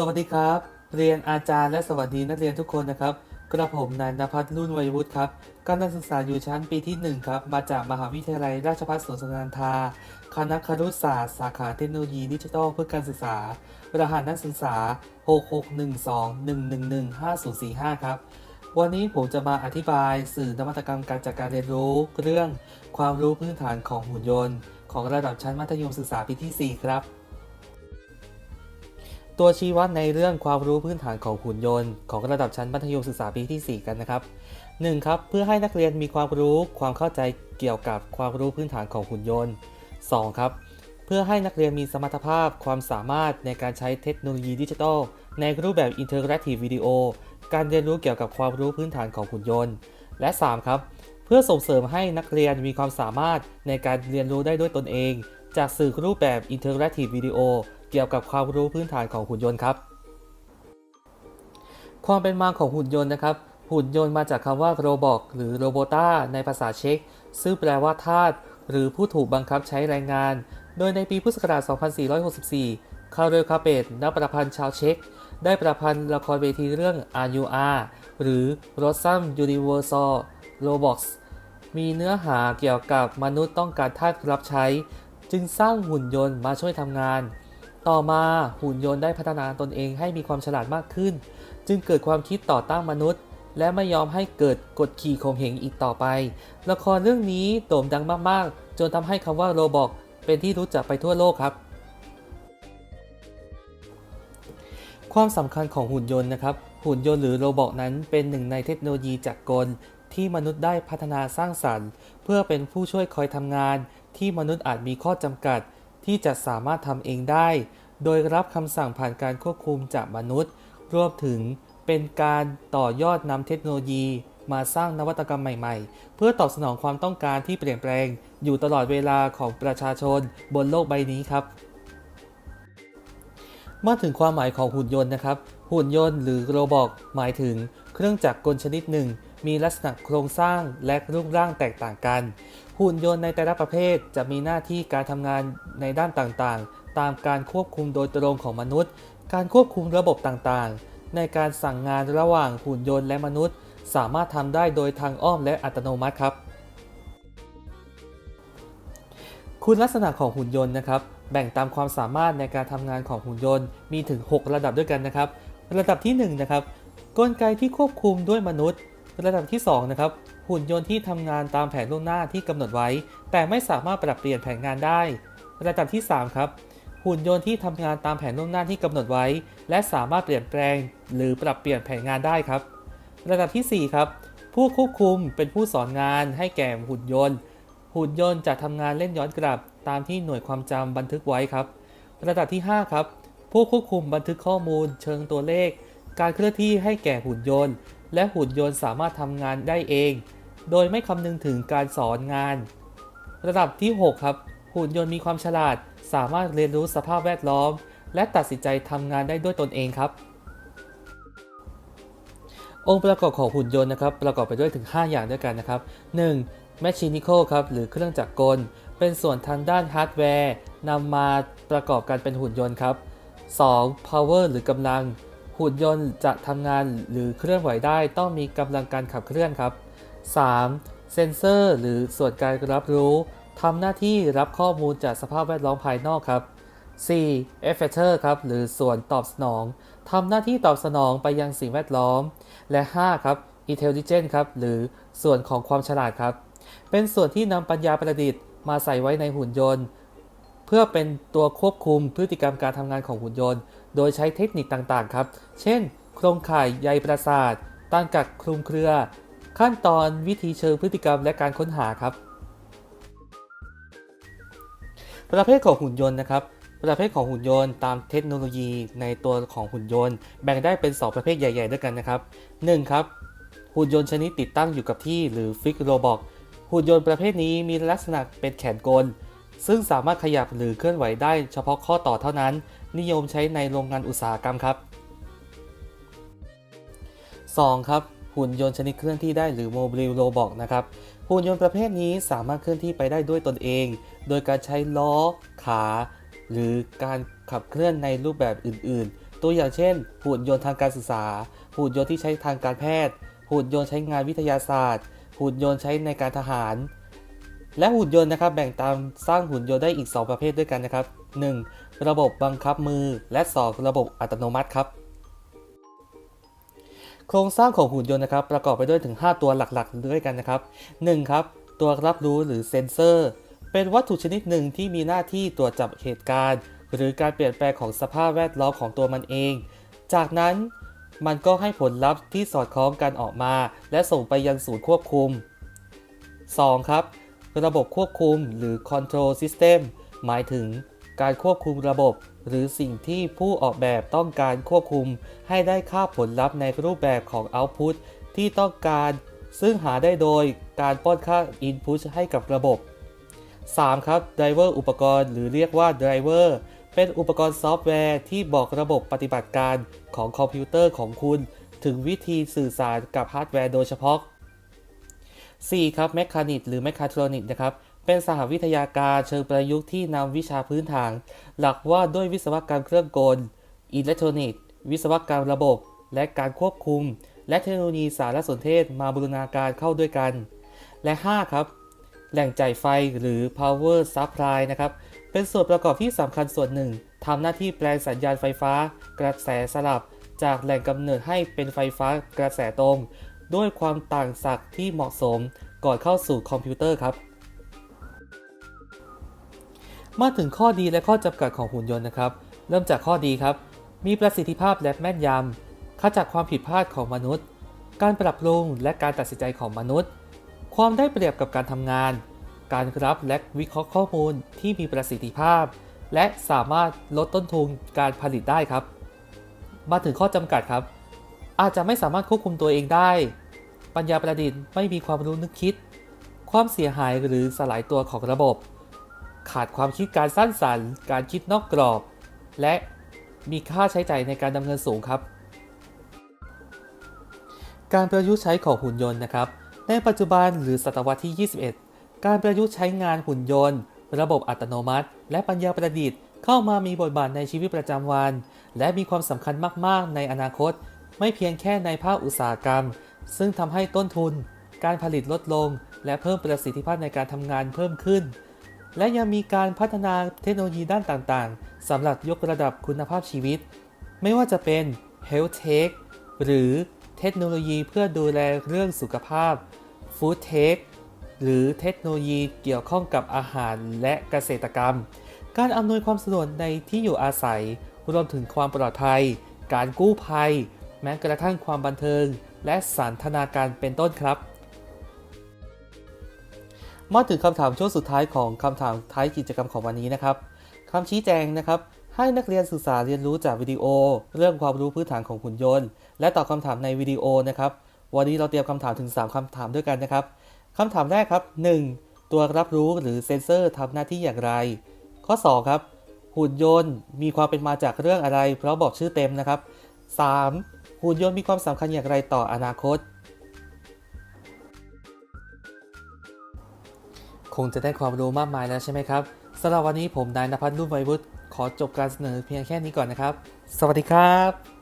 สวัสดีครับ เรียนอาจารย์และสวัสดีนักเรียนทุกคนนะครับ กระผมนายนภัสรุ่นวัยวุฒิครับกำลังศึกษาอยู่ชั้นปีที่ 1 ครับ มาจากมหาวิทยาลัยราชภัฏสวนสุนันทา คณะครุศาสตร์ สาขาเทคโนโลยีดิจิทัลเพื่อการศึกษา รหัสนักศึกษา 6612111545 ครับ วันนี้ผมจะมาอธิบายสื่อนวัตกรรมการจัดการเรียนรู้เรื่องความรู้พื้นฐานของหุ่นยนต์ ของระดับชั้นมัธยมศึกษาปีที่ 4 ครับ ตัวชี้วัดในเรื่องความรู้พื้นฐานของหุ่นยนต์ ของระดับชั้นมัธยมศึกษาปีที่ 4 กันนะครับ 1. ครับเพื่อให้นักเรียนมีความรู้ความเข้าใจเกี่ยวกับความรู้พื้นฐานของหุ่นยนต์ 2. ครับเพื่อให้นักเรียนมีสมรรถภาพความสามารถในการใช้เทคโนโลยีดิจิทัล ในรูปแบบอินเทอร์แอคทีฟวิดีโอการเรียนรู้เกี่ยวกับความรู้พื้นฐานของหุ่นยนต์ และ 3. ครับ เพื่อส่งเสริมให้นักเรียนมีความสามารถในการเรียนรู้ได้ด้วยตนเอง จากสื่อรูปแบบอินเทอร์แอคทีฟวิดีโอ เกี่ยวกับความรู้พื้นฐานของหุ่นยนต์ครับ ความเป็นมาของหุ่นยนต์นะครับ หุ่นยนต์มาจากคำว่าโรบอกหรือโรโบต้าในภาษาเช็กซึ่งแปลว่าทาสหรือผู้ถูกบังคับใช้แรงงาน โดยในปีพุทธศักราช 2464 คาร์เรลคาเปตนักประพันธ์ชาวเช็กได้ประพันธ์ละครเวทีเรื่อง RUR หรือ r o s a m Universal Robots มีเนื้อหาเกี่ยวกับมนุษย์ต้องการทาสรับใช้ จึงสร้างหุ่นยนต์มาช่วยทำงาน ต่อมาหุ่นยนต์ได้พัฒนาตนเองให้มีความฉลาดมากขึ้น จึงเกิดความคิดต่อต้านมนุษย์ และไม่ยอมให้เกิดกฎขี่ข่มเหงอีกต่อไป ละครเรื่องนี้โด่งดังมากๆ จนทำให้คำว่าโรบอกเป็นที่รู้จักไปทั่วโลกครับ ความสำคัญของหุ่นยนต์นะครับ หุ่นยนต์หรือโรบอทนั้นเป็นหนึ่งในเทคโนโลยีจักรกลที่มนุษย์ได้พัฒนาสร้างสรรค์ เพื่อเป็นผู้ช่วยคอยทำงาน ที่มนุษย์อาจมีข้อจำกัด ที่จะสามารถทำเองได้ โดยรับคำสั่งผ่านการควบคุมจากมนุษย์ รวมถึงเป็นการต่อยอดนำเทคโนโลยี มาสร้างนวัตกรรมใหม่ ๆ เพื่อตอบสนองความต้องการที่เปลี่ยนแปลง อยู่ตลอดเวลาของประชาชนบนโลกใบนี้ครับมาถึงความหมายของหุ่นยนต์นะครับ หุ่นยนต์หรือโรบอทหมายถึงเครื่องจักรกลชนิดหนึ่ง มีลักษณะโครงสร้างและรูปร่างแตกต่างกัน หุ่นยนต์ในแต่ละประเภทจะมีหน้าที่การทำงานในด้านต่างๆ ตามการควบคุมโดยตรงของมนุษย์ การควบคุมระบบต่างๆ ในการสั่งงานระหว่างหุ่นยนต์และมนุษย์ สามารถทำได้โดยทางอ้อมและอัตโนมัติครับ คุณลักษณะของหุ่นยนต์นะครับ แบ่งตามความสามารถในการทำงานของหุ่นยนต์ มีถึง 6 ระดับด้วยกันนะครับ ระดับที่1นะครับกลไกที่ควบคุมด้วยมนุษย์ ระดับที่2นะครับหุ่นยนต์ที่ทำงานตามแผนล่วงหน้าที่กำหนดไว้ แต่ไม่สามารถปรับเปลี่ยนแผนงานได้ ระดับที่ 3 ครับ หุ่นยนต์ที่ทำงานตามแผนล่วงหน้าที่กำหนดไว้ และสามารถเปลี่ยนแปลง หรือปรับเปลี่ยนแผนงานได้ครับ ระดับทีสี่4 ครับ ผู้ควบคุมเป็นผู้สอนงานให้แก่หุ่นยนต์ หุ่นยนต์จะทำงานเล่นย้อนกลับ ตามที่หน่วยความจำบันทึกไว้ครับ ระดับที่ 5 ครับ ผู้ควบคุมบันทึกข้อมูล เชิงตัวเลข การเคลื่อนที่ให้แก่หุ่นยนต์ และหุ่นยนต์สามารถทำงานได้เอง โดยไม่คำนึงถึงการสอนงาน ระดับที่ 6 ครับ หุ่นยนต์มีความฉลาด สามารถเรียนรู้สภาพแวดล้อม และตัดสินใจทำงานได้ด้วยตนเองครับ องค์ประกอบของหุ่นยนต์นะครับ ประกอบไปด้วยถึง 5 อย่างด้วยกันนะครับ 1. mechanical ครับหรือเครื่องจักรกล เป็นส่วนทางด้านฮาร์ดแวร์นำมาประกอบกันเป็นหุ่นยนต์ครับ 2. power หรือกำลัง หุ่นยนต์จะทำงานหรือเคลื่อนไหวได้ต้องมีกำลังการขับเคลื่อนครับ 3. เซนเซอร์ หรือส่วนการรับรู้ทำหน้าที่รับข้อมูลจากสภาพแวดล้อมภายนอกครับ 4. effector ครับ หรือส่วนตอบสนองทำหน้าที่ตอบสนองไปยังสิ่งแวดล้อม และ 5 ครับ intelligent ครับ หรือส่วนของความฉลาดครับ เป็นส่วนที่นำปัญญาประดิษฐ์มาใส่ไว้ในหุ่นยนต์ เพื่อเป็นตัวควบคุมพฤติกรรมการทำงานของหุ่นยนต์ โดยใช้เทคนิคต่างๆ ครับ เช่น โครงข่ายใยประสาทตั้งกักคลุมเครือ ขั้นตอนวิธีเชิงพฤติกรรมและการค้นหาครับ ประเภทของหุ่นยนต์นะครับ ประเภทของหุ่นยนต์ตามเทคโนโลยีในตัวของหุ่นยนต์ แบ่งได้เป็น 2 ประเภทใหญ่ ๆ ด้วยกันนะครับ 1. ครับ หุ่นยนต์ชนิดติดตั้งอยู่กับที่หรือฟิกโรบอทหุ่นยนต์ประเภทนี้มีลักษณะเป็นแขนกล ซึ่งสามารถขยับหรือเคลื่อนไหวได้เฉพาะข้อต่อเท่านั้น นิยมใช้ในโรงงานอุตสาหกรรมครับ 2. ครับหุ่นยนต์ชนิดเคลื่อนที่ได้หรือโมบิลโรบอทนะครับหุ่นยนต์ประเภทนี้สามารถเคลื่อนที่ไปได้ด้วยตนเอง โดยการใช้ล้อ ขา หรือการขับเคลื่อนในรูปแบบอื่น ๆ ตัวอย่างเช่น หุ่นยนต์ทางการศึกษา หุ่นยนต์ที่ใช้ทางการแพทย์ หุ่นยนต์ใช้งานวิทยาศาสตร์ หุ่นยนต์ใช้ในการทหาร และหุ่นยนต์นะครับแบ่งตามสร้างหุ่นยนต์ได้อีก 2 ประเภทด้วยกันนะครับ 1. ระบบบังคับมือ และ 2 ระบบอัตโนมัติครับ โครงสร้างของหุ่นยนต์นะครับ ประกอบไปด้วยถึง 5 ตัวหลักๆ ด้วยกันนะครับ 1. ครับตัวรับรู้หรือเซนเซอร์ เป็นวัตถุชนิดหนึ่งที่มีหน้าที่ตรวจจับเหตุการณ์ หรือการเปลี่ยนแปลงของสภาพแวดล้อมของตัวมันเอง จากนั้นมันก็ให้ผลลัพธ์ที่สอดคล้องกันออกมา และส่งไปยังศูนย์ควบคุม 2. ครับ ระบบควบคุมหรือ control system หมายถึงการควบคุมระบบ หรือสิ่งที่ผู้ออกแบบต้องการควบคุมให้ได้ค่าผลลัพธ์ในรูปแบบของ output ที่ต้องการ ซึ่งหาได้โดยการป้อนค่า input ให้กับระบบ 3. ครับ driver อุปกรณ์หรือเรียกว่า driver เป็นอุปกรณ์ซอฟต์แวร์ที่บอกระบบปฏิบัติการของคอมพิวเตอร์ของคุณ ถึงวิธีสื่อสารกับฮาร์ดแวร์โดยเฉพาะ 4. ครับแมคานิกหรือแมคาทรอนิกนะครับเป็นสหวิทยาการเชิงประยุกต์ที่นำวิชาพื้นฐาน หลักว่าด้วยวิศวกรรมเครื่องกล อิเล็กทรอนิกส์ วิศวกรรมระบบ และการควบคุม และเทคโนโลยีสารสนเทศมาบูรณาการเข้าด้วยกัน และ 5 ครับ แหล่งจ่ายไฟหรือ power supply นะครับ เป็นส่วนประกอบที่สำคัญส่วนหนึ่งทำหน้าที่แปลงสัญญาณไฟฟ้า กระแสสลับ จากแหล่งกำเนิดให้เป็นไฟฟ้ากระแสตรง ด้วยความต่างศักย์ที่เหมาะสมก่อนเข้าสู่คอมพิวเตอร์ครับ มาถึงข้อดีและข้อจำกัดของหุ่นยนต์นะครับ เริ่มจากข้อดีครับ มีประสิทธิภาพและแม่นยำขจัดความผิดพลาดของมนุษย์ การปรับปรุงและการตัดสินใจของมนุษย์ ความได้เปรียบกับการทำงาน การรับและวิเคราะห์ข้อมูลที่มีประสิทธิภาพ และสามารถลดต้นทุนการผลิตได้ครับ มาถึงข้อจำกัดครับ อาจจะไม่สามารถควบคุมตัวเองได้ ปัญญาประดิษฐ์ไม่มีความรู้นึกคิด ความเสียหายหรือสลายตัวของระบบ ขาดความคิดการสร้างสรรค์ การคิดนอกกรอบ และมีค่าใช้จ่ายในการดำเนินสูงครับ การประยุกต์ใช้ของหุ่นยนต์นะครับ ในปัจจุบันหรือศตวรรษที่ 21 การประยุกต์ใช้งานหุ่นยนต์ ระบบอัตโนมัติ และปัญญาประดิษฐ์เข้ามามีบทบาทในชีวิตประจำวัน และมีความสำคัญมาก ๆ ในอนาคต ไม่เพียงแค่ในภาคอุตสาหกรรม ซึ่งทำให้ต้นทุน การผลิตลดลง และเพิ่มประสิทธิภาพในการทำงานเพิ่มขึ้น และยังมีการพัฒนาเทคโนโลยีด้านต่างๆสำหรับยกระดับคุณภาพชีวิต ไม่ว่าจะเป็น Health Tech หรือเทคโนโลยีเพื่อดูแลเรื่องสุขภาพ Food Tech หรือเทคโนโลยีเกี่ยวข้องกับอาหารและเกษตรกรรม การอำนวยความสะดวกในที่อยู่อาศัย รวมถึงความปลอดภัย การกู้ภัย แม้กระทั่งความบันเทิง และสันทนาการเป็นต้นครับ มาถึงคำถามช่วงสุดท้ายของคำถามท้ายกิจกรรมของวันนี้นะครับคำชี้แจงนะครับให้นักเรียนศึกษาเรียนรู้จากวิดีโอ เรื่องความรู้พื้นฐานของหุ่นยนต์ และตอบคำถามในวิดีโอนะครับ วันนี้เราเตรียมคำถามถึง 3คำถามด้วยกันนะครับคำถามแรกครับ 1. ตัวรับรู้หรือเซนเซอร์ทำหน้าที่อย่างไร ข้อ 2 ครับ หุ่นยนต์มีความเป็นมาจากเรื่องอะไร เพราะบอกชื่อเต็มนะครับ 3. หุ่นยนต์มีความสำคัญอย่างไรต่ออนาคต คงจะได้ความรู้มากมายแล้วใช่ไหมครับสำหรับวันนี้ผมนายนภัสรุ่นไวยวุฒิขอจบการเสนอเพียงแค่นี้ก่อนนะครับ สวัสดีครับ